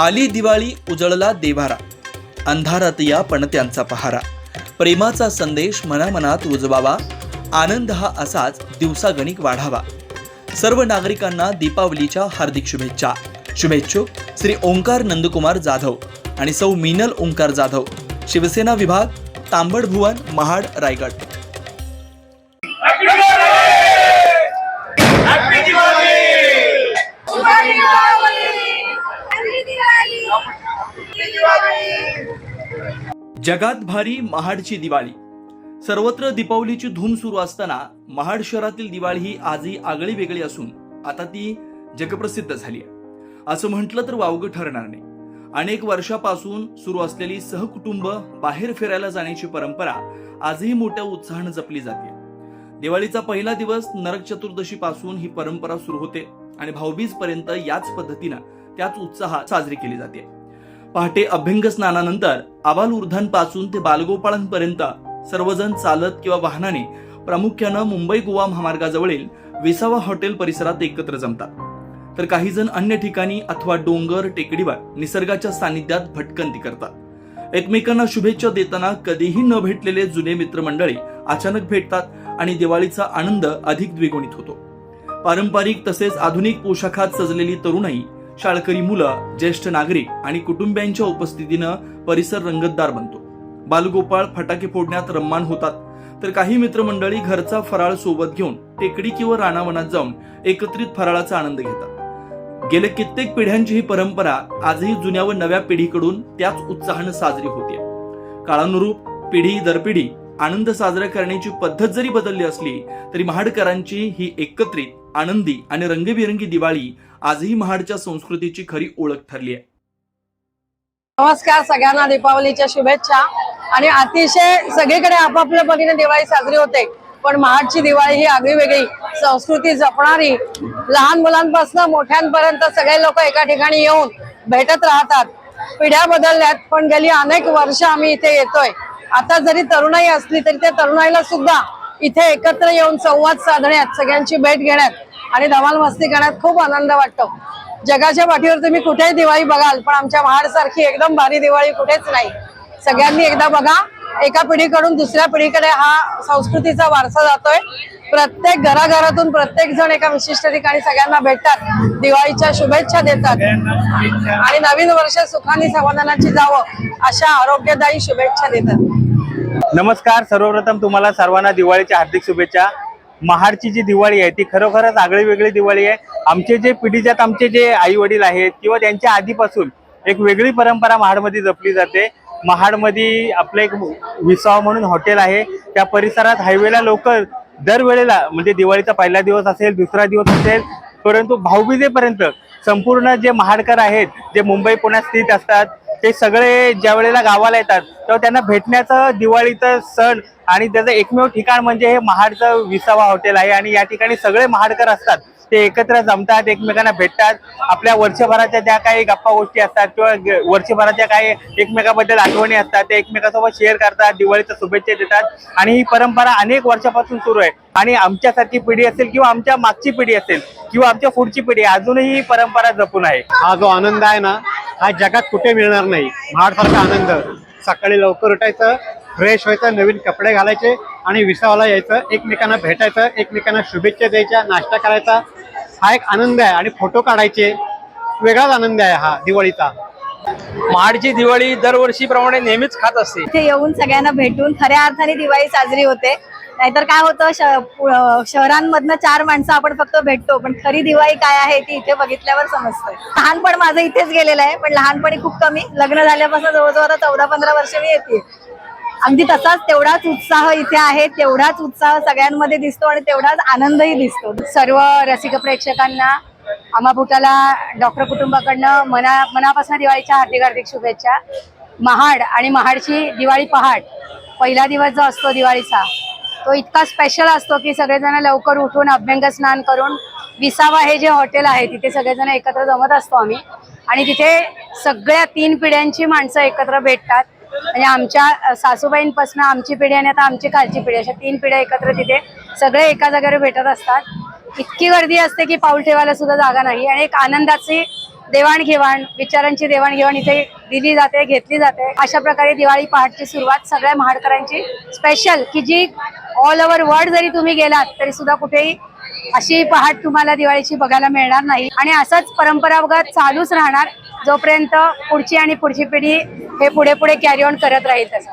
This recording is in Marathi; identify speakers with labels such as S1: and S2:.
S1: आली दिवाळी उजळला देवारा. अंधारात या पण त्यांचा पहारा. प्रेमाचा संदेश मनामनात उजवावा आनंद हा असाच दिवसागणिक वाढावा. सर्व नागरिकांना दीपावलीच्या हार्दिक शुभेच्छा. शुभेच्छुक श्री ओंकार नंदकुमार जाधव आणि सौ मीनल ओंकार जाधव. शिवसेना विभाग तांबड भुवन महाड रायगड. जगात भारी महाडची दिवाळी. सर्वत्र दीपावलीची धूम सुरू असताना महाड शहरातील दिवाळी ही आजही आगळी वेगळी असून आता ती जगप्रसिद्ध झाली आहे असं म्हटलं तर वावगं ठरणार नाही. अनेक वर्षापासून सुरू असलेली सहकुटुंब बाहेर फिरायला जाण्याची परंपरा आजही मोठ्या उत्साहानं जपली जाते. दिवाळीचा पहिला दिवस नरक चतुर्दशी पासून ही परंपरा सुरू होते आणि भाऊबीज पर्यंत याच पद्धतीनं त्याच उत्साहात साजरी केली जाते. पहाटे अभ्यंग स्नानानंतर आबालवृद्धांपासून ते बालगोपाळांपर्यंत सर्वजण चालत किंवा वाहनाने प्रामुख्यानं मुंबई गोवा महामार्गाजवळील विसावा हॉटेल परिसरात एकत्र जमतात. तर काही जण अन्य ठिकाणी अथवा डोंगर टेकडीवर निसर्गाच्या सानिध्यात भटकंती करतात. एकमेकांना शुभेच्छा देताना कधीही न भेटलेले जुने मित्रमंडळी अचानक भेटतात आणि दिवाळीचा आनंद अधिक द्विगुणित होतो. पारंपरिक तसेच आधुनिक पोशाखात सजलेली तरुणाई शाळकरी मुलं ज्येष्ठ नागरिक आणि कुटुंबियांच्या उपस्थितीनं परिसर रंगतदार बनतो. बालगोपाळ फटाके फोडण्यात रम्मान होतात. तर काही मित्रमंडळी घरचा फराळ सोबत घेऊन टेकडी किंवा रानावनात जाऊन एकत्रित फराळाचा आनंद घेतात. गेल्या कित्येक पिढ्यांची ही परंपरा आजही जुन्या व नव्या पिढीकडून त्याच उत्साहानं साजरी होते. काळानुरूप पिढी दर पिढी आनंद साजरा करण्याची पद्धत जरी बदलली असली तरी महाडकरांची ही एकत्रित आनंदी आणि रंगबिरंगी दिवाळी आजही महाडच्या संस्कृतीची खरी ओळख ठरली आहे.
S2: नमस्कार सगळ्यांना दीपावलीच्या शुभेच्छा. आणि अतिशय सगळीकडे आपापल्या परीने दिवाळी साजरी होते. पण महाडची दिवाळी ही आगळी वेगळी. संस्कृती जपणारी लहान मुलांपासून मोठ्यांपर्यंत सगळे लोक एका ठिकाणी येऊन भेटत राहतात. पिढ्या बदलल्यात पण गेली अनेक वर्ष आम्ही इथे येतोय. आता जरी तरुणाई असली तरी त्या तरुणाईला सुद्धा इथे एकत्र येऊन संवाद साधण्यात सगळ्यांची भेट घेण्यात आणि धमाल मस्ती करण्यात खूप आनंद वाटतो. जगाच्या पाठीवर तुम्ही कुठेही दिवाळी बघाल पण आमच्या महाड सारखी एकदम भारी दिवाळी कुठेच नाही. सगळ्यांनी एकदा बघा एका पिढीकडून दुसऱ्या पिढीकडे हा संस्कृतीचा वारसा जातोय. प्रत्येक घराघरातून प्रत्येक जण एका विशिष्ट ठिकाणी सगळ्यांना भेटतात दिवाळीच्या शुभेच्छा देतात. आणि नवीन वर्ष सुखाने समाधानाची जावं अशा आरोग्यदायी शुभेच्छा देतात.
S3: नमस्कार सर्वप्रथम तुम्हाला सर्वांना दिवाळीच्या हार्दिक शुभेच्छा. महाडची जी दिवाळी आहे ती खरोखरच आगळी वेगळी दिवाळी आहे. आमचे जे पिढीजात आमचे जे आई वडील आहेत किंवा त्यांच्या आधीपासून एक वेगळी परंपरा महाडमध्ये जपली जाते. महाडमध्ये आपलं एक विसाव म्हणून हॉटेल आहे. त्या परिसरात हायवेला लोक दरवेळेला म्हणजे दिवाळीचा पहिला दिवस असेल दुसरा दिवस असेल परंतु भाऊबीजेपर्यंत संपूर्ण जे महाडकर आहेत जे मुंबई पुण्यात स्थित असतात ते सगळे ज्या वेळेला गावाला येतात तेव्हा त्यांना भेटण्याचं दिवाळीचं सण आणि त्याचं एकमेव ठिकाण म्हणजे हे महाडचं विसावा हॉटेल आहे आणि या ठिकाणी सगळे महाडकर असतात. ते एकत्र जमतात एकमेकांना भेटतात. आपल्या वर्षभराच्या ज्या काही गप्पा गोष्टी असतात किंवा वर्षभराच्या काही एकमेकाबद्दल आठवणी असतात ते एकमेकासोबत शेअर करतात दिवाळीच्या शुभेच्छा देतात. आणि ही परंपरा अनेक वर्षापासून सुरू आहे. आणि आमच्यासारखी पिढी असेल किंवा आमच्या मागची पिढी असेल किंवा आमच्या पुढची पिढी अजूनही ही परंपरा जपून आहे.
S4: हा जो आनंद आहे ना हा जगात कुठे मिळणार नाही. महाडसारखा आनंद. सकाळी लवकर उठायचं फ्रेश व्हायचं नवीन कपडे घालायचे आणि विसावाला यायचं. एकमेकांना भेटायचं एकमेकांना शुभेच्छा द्यायच्या नाश्ता करायचा. हा एक आनंद आहे आणि फोटो काढायचे. वेगळाच आनंद आहे हा दिवाळीचा.
S5: महाडची दिवाळी दरवर्षीप्रमाणे नेहमीच खात असते.
S6: इथे येऊन सगळ्यांना भेटून खऱ्या अर्थाने दिवाळी साजरी होते. नाहीतर काय होतं श- शहरांमधनं चार माणसं आपण फक्त भेटतो पण खरी दिवाळी काय आहे ती इथे बघितल्यावर समजतं लहानपण माझं इथेच गेलेलं आहे पण लहानपणी खूप कमी. लग्न झाल्यापासून जवळजवळ आता चौदा पंधरा वर्ष मी येते. अगदी तसाच तेवढाच उत्साह इथे आहे तेवढाच उत्साह सगळ्यांमध्ये दिसतो आणि तेवढाच आनंदही दिसतो. सर्व रसिक प्रेक्षकांना आमापुटाला डॉक्टर कुटुंबाकडनं मना मनापासून दिवाळीच्या हार्दिक हार्दिक शुभेच्छा. महाड आणि महाडची दिवाळी पहाट पहिला दिवस जो असतो दिवाळीचा तो इतका स्पेशल असतो की सगळेजण लवकर उठून अभ्यंग स्नान करून विसावा हे जे हॉटेल आहे तिथे सगळेजण एकत्र जमत असतो आम्ही. आणि तिथे सगळ्या तीन पिढ्यांची माणसं एकत्र भेटतात. म्हणजे आमच्या सासूबाईंपासून आमची पिढी आणि आता आमची खालची पिढी अशा तीन पिढ्या एकत्र तिथे सगळे एका जागेवर भेटत असतात. इतकी गर्दी असते की पाऊल ठेवायला सुद्धा जागा नाही आणि एक आनंदाची देवाणघेवाण विचारांची देवाणघेवाण इथे दिली जाते घेतली जाते. अशा प्रकारे दिवाळी पहाटची सुरुवात सगळ्या महाडकरांची स्पेशल की जी ऑल ओव्हर वर्ल्ड जरी तुम्ही गेलात तरी सुद्धा कुठेही अशी पहाट तुम्हाला दिवाळीची बघायला मिळणार नाही. आणि असंच परंपरागत चालूच राहणार. जोपर्यंत पुढची आणि पुढची पिढी हे पुढे पुढे कॅरी ऑन करत राहील तसं.